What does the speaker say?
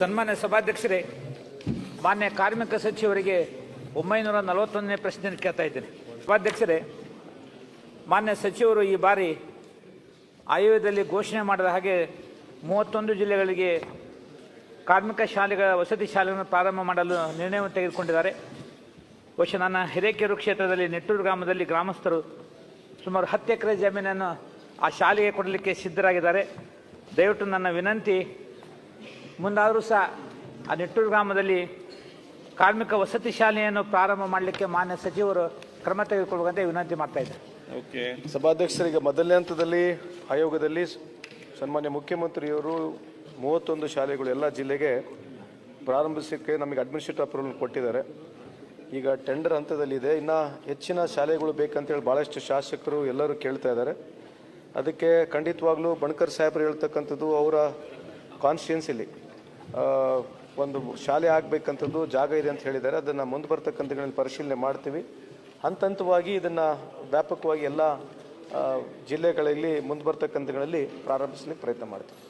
ಸನ್ಮಾನ್ಯ ಸಭಾಧ್ಯಕ್ಷರೇ, ಮಾನ್ಯ ಕಾರ್ಮಿಕ ಸಚಿವರಿಗೆ ಒಂಬೈನೂರ ನಲವತ್ತೊಂದನೇ ಪ್ರಶ್ನೆ ಕೇಳ್ತಾ ಇದ್ದೇನೆ. ಸಭಾಧ್ಯಕ್ಷರೇ, ಮಾನ್ಯ ಸಚಿವರು ಈ ಬಾರಿ ಆಯೋಗದಲ್ಲಿ ಘೋಷಣೆ ಮಾಡಿದ ಹಾಗೆ ಮೂವತ್ತೊಂದು ಜಿಲ್ಲೆಗಳಿಗೆ ಕಾರ್ಮಿಕ ಶಾಲೆಗಳ ವಸತಿ ಶಾಲೆಗಳನ್ನು ಪ್ರಾರಂಭ ಮಾಡಲು ನಿರ್ಣಯವನ್ನು ತೆಗೆದುಕೊಂಡಿದ್ದಾರೆ. ಬಹುಶಃ ನನ್ನ ಹಿರೇಕೆರು ಕ್ಷೇತ್ರದಲ್ಲಿ ನೆಟ್ಟೂರು ಗ್ರಾಮದಲ್ಲಿ ಗ್ರಾಮಸ್ಥರು ಸುಮಾರು ಹತ್ತು ಎಕರೆ ಜಮೀನನ್ನು ಆ ಶಾಲೆಗೆ ಕೊಡಲಿಕ್ಕೆ ಸಿದ್ಧರಾಗಿದ್ದಾರೆ. ದಯವಿಟ್ಟು ನನ್ನ ವಿನಂತಿ ಮುಂದಾದರೂ ಸಹ ಆ ನೆಟ್ಟೂರು ಗ್ರಾಮದಲ್ಲಿ ಕಾರ್ಮಿಕ ವಸತಿ ಶಾಲೆಯನ್ನು ಪ್ರಾರಂಭ ಮಾಡಲಿಕ್ಕೆ ಮಾನ್ಯ ಸಚಿವರು ಕ್ರಮ ತೆಗೆದುಕೊಳ್ಳಬೇಕಂತ ವಿನಂತಿ ಮಾಡ್ತಾ ಇದ್ದಾರೆ. ಓಕೆ. ಸಭಾಧ್ಯಕ್ಷರಿಗೆ ಮೊದಲನೇ ಹಂತದಲ್ಲಿ ಆಯೋಗದಲ್ಲಿ ಸನ್ಮಾನ್ಯ ಮುಖ್ಯಮಂತ್ರಿಯವರು ಮೂವತ್ತೊಂದು ಶಾಲೆಗಳು ಎಲ್ಲ ಜಿಲ್ಲೆಗೆ ಪ್ರಾರಂಭಿಸಲಿಕ್ಕೆ ನಮಗೆ ಅಡ್ಮಿನಿಸ್ಟ್ರೇಟಿವ್ ಅಪ್ರೂವಲ್ ಕೊಟ್ಟಿದ್ದಾರೆ. ಈಗ ಟೆಂಡರ್ ಹಂತದಲ್ಲಿದೆ. ಇನ್ನು ಹೆಚ್ಚಿನ ಶಾಲೆಗಳು ಬೇಕಂತೇಳಿ ಭಾಳಷ್ಟು ಶಾಸಕರು ಎಲ್ಲರೂ ಕೇಳ್ತಾ ಇದ್ದಾರೆ. ಅದಕ್ಕೆ ಖಂಡಿತವಾಗ್ಲೂ ಬಣಕರ್ ಸಾಹೇಬರು ಹೇಳ್ತಕ್ಕಂಥದ್ದು ಅವರ ಕಾನ್ಸ್ಟಿಟ್ಯೂನ್ಸಿಲಿ ಒಂದು ಶಾಲೆ ಆಗಬೇಕಂಥದ್ದು ಜಾಗ ಇದೆ ಅಂತ ಹೇಳಿದ್ದಾರೆ. ಅದನ್ನು ಮುಂದೆ ಬರ್ತಕ್ಕಂಥಗಳಲ್ಲಿ ಪರಿಶೀಲನೆ ಮಾಡ್ತೀವಿ. ಹಂತ ಹಂತವಾಗಿ ಇದನ್ನು ವ್ಯಾಪಕವಾಗಿ ಎಲ್ಲ ಜಿಲ್ಲೆಗಳಲ್ಲಿ ಮುಂದೆ ಬರ್ತಕ್ಕಂಥಗಳಲ್ಲಿ ಪ್ರಾರಂಭಿಸಲಿಕ್ಕೆ ಪ್ರಯತ್ನ ಮಾಡ್ತೀವಿ.